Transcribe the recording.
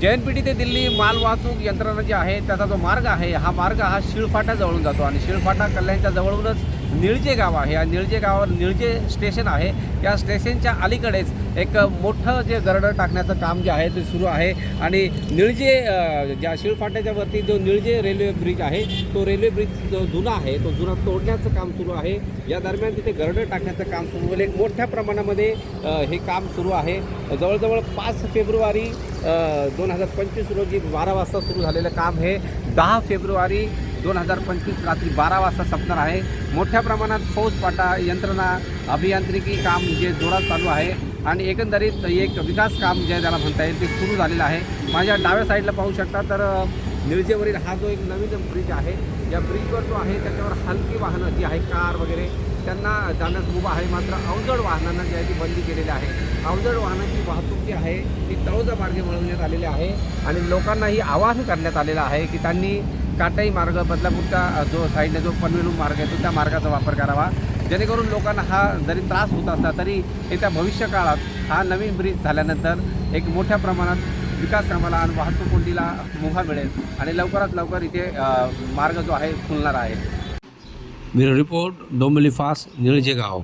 जे N P T ते दिल्ली माल वाहतूक यंत्रणा जी आहे त्याचा जो मार्ग आहे हा मार्ग हा शिळफाटा जवळून जातो. आणि शिळफाटा कल्याणच्या जवळूनच निळजे गाव आहे. या निळजे गावावर निळजे स्टेशन आहे. या स्टेशनच्या अलीकडेच एक मोठं जे गरडं टाकण्याचं काम जे आहे ते सुरू आहे. आणि निळजे ज्या शिळफाट्याच्या वरती जो निळजे रेल्वे ब्रिज आहे तो रेल्वे ब्रिज जो जुना आहे तो जुना तोडण्याचं काम सुरू आहे. या दरम्यान तिथे गरडं टाकण्याचं काम सुरू होईल. एक मोठ्या प्रमाणामध्ये हे काम सुरू आहे. जवळजवळ पाच फेब्रुवारी दोन हजार पंचवीस रोजी बारा वाजता सुरू झालेलं काम हे. दहा फेब्रुवारी दोन हजार पंचवीस रात्री बारा वाजता संपणार आहे. मोठ्या प्रमाणात फौजपाटा यंत्रणा अभियांत्रिकी काम जे जोरात चालू आहे आणि एकंदरीत एक विकास काम जे त्याला म्हणता येईल ते सुरू झालेलं आहे. माझ्या डाव्या साईडला पाहू शकता तर अ, हा जो एक नवीन ब्रिज आहे या ब्रिजवर जो आहे त्याच्यावर हलकी वाहनं जी आहे कार वगैरे त्यांना जाण्यास मुभा आहे. मात्र अवजड वाहनांना जी आहे ती बंदी केलेली आहे. अवजड वाहनाची वाहतूक जी आहे ती तळोजा मार्गे वळवण्यात आलेली आहे आणि लोकांनाही आवाहन करण्यात आलेलं आहे की त्यांनी काटाई मार्ग बदलापूरचा जो साईडने जो पनवेलू मार्ग आहे तो त्या मार्गाचा वापर करावा. जेणेकरून लोकांना हा जरी त्रास होत असला तरी येत्या भविष्य काळात हा नवीन ब्रिज झाल्यानंतर एक मोठ्या प्रमाणात विकास कामाला आणि वाहतूक कोंडीला मुभा मिळेल आणि लवकरात लवकर इथे मार्ग जो आहे खुलणार आहे. Bureau report Dombivli fast Nilajegaon